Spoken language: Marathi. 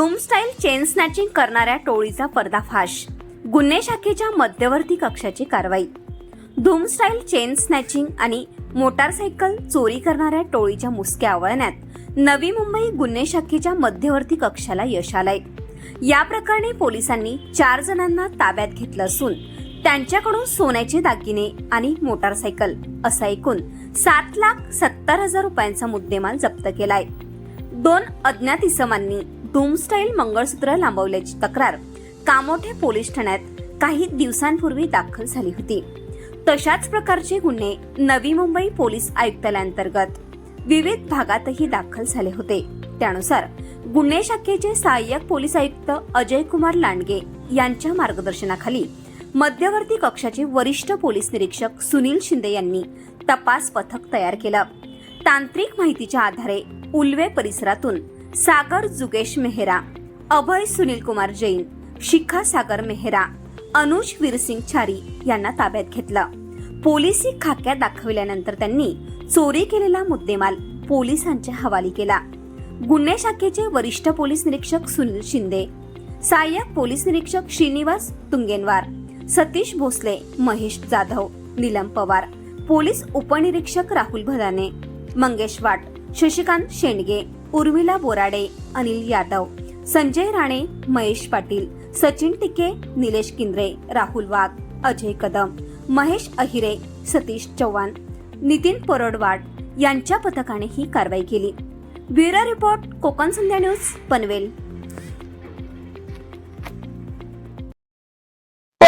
धूम स्टाईल चेन स्नॅचिंग करणाऱ्या टोळीचा पर्दाफाश. गुन्हे शाखेच्या मध्यवर्ती कक्षाची कारवाई. धूम स्टाईल चेन स्नॅचिंग आणि मोटारसायकल चोरी करणाऱ्या टोळीच्या मुसक्या आवळण्यात नवी मुंबई गुन्हे शाखेच्या मध्यवर्ती कक्षाला यश आलंय. या प्रकरणी पोलिसांनी चार जणांना ताब्यात घेतलं असून त्यांच्याकडून सोन्याचे दागिने आणि मोटारसायकल असा एकूण सात लाख सत्तर हजार रुपयांचा मुद्देमाल जप्त केलाय. दोन अज्ञात इसमांनी डूमस्टाईल मंगळसूत्र लांबवल्याची तक्रार. कामोठे पोलीस ठाण्यात काही दिवसांपूर्वी दाखल झाली होती. तशाच प्रकारचे गुन्हे नवी मुंबई पोलीस आयुक्तालयांतर्गत विविध भागातही दाखल झाले होते. त्यानुसार गुन्हे शाखेचे सहाय्यक पोलीस आयुक्त अजय कुमार लांडगे यांच्या मार्गदर्शनाखाली मध्यवर्ती कक्षाचे वरिष्ठ पोलीस निरीक्षक सुनील शिंदे यांनी तपास पथक तयार केलं. तांत्रिक माहितीच्या आधारे उल्वे परिसरातून सागर जुगेश मेहरा अभय सुनील कुमार जैन शिखा सागर मेहरा अनुज वीरसिंग छारी यांना ताब्यात घेतलं. पोलिसी खाक्यात दाखविल्यानंतर त्यांनी चोरी केलेला मुद्देमाल पोलिसांच्या हवाली केला. गुन्हे शाखेचे वरिष्ठ पोलीस निरीक्षक सुनील शिंदे सहाय्यक पोलीस निरीक्षक श्रीनिवास तुंगेनवार सतीश भोसले महेश जाधव नीलम पवार पोलीस उपनिरीक्षक राहुल भदाने मंगेश वाट शशिकांत शेंडगे उर्मिला बोराडे अनिल यादव संजय राणे महेश पाटील सचिन टिके निलेश किंद्रे राहुल वाघ अजय कदम महेश अहिरे सतीश चव्हाण नितीन परोडवाड यांच्या पथकाने ही कारवाई केली. Bureau report Konkan Sandhya news Panvel.